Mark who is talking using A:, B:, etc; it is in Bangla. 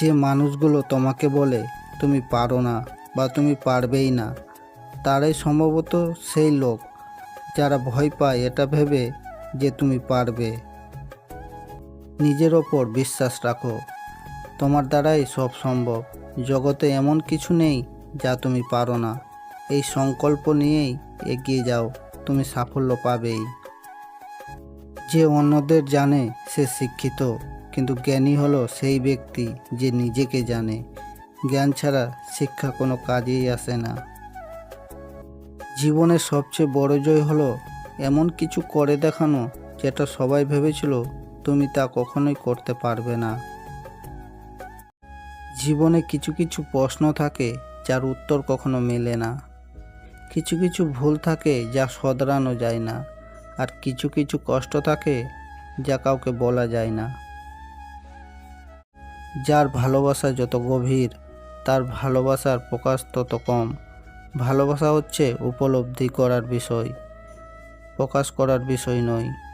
A: যে মানুষগুলো তোমাকে বলে, তুমি পারো না বা তুমি পারবেই না, তারাই সম্ভবত সেই লোক যারা ভয় পায় এটা ভেবে যে তুমি পারবে। নিজের ওপর বিশ্বাস রাখো। তোমার দ্বারাই সব সম্ভব। জগতে এমন কিছু নেই যা তুমি পারো না। এই সংকল্প নিয়েই এগিয়ে যাও। তুমি সাফল্য পাবেই। যে অন্যদের জানে সে শিক্ষিত। কিন্তু জ্ঞানী হলো সেই ব্যক্তি যে নিজেকে জানে। জ্ঞান ছাড়া শিক্ষা কোনো কাজেই আসে না। জীবনের সবচেয়ে বড় জয় হলো এমন কিছু করে দেখানো যেটা সবাই ভেবেছিল তুমি তা কখনোই করতে পারবে না। জীবনে কিছু কিছু প্রশ্ন থাকে যার উত্তর কখনো মেলে না। কিছু কিছু ভুল থাকে যা শোধরানো যায় না। আর কিছু কিছু কষ্ট থাকে যা কাউকে বলা যায় না। যার ভালোবাসা যত গভীর, তার ভালোবাসার প্রকাশ তত কম। ভালোবাসা হচ্ছে উপলব্ধি করার বিষয়, প্রকাশ করার বিষয় নয়।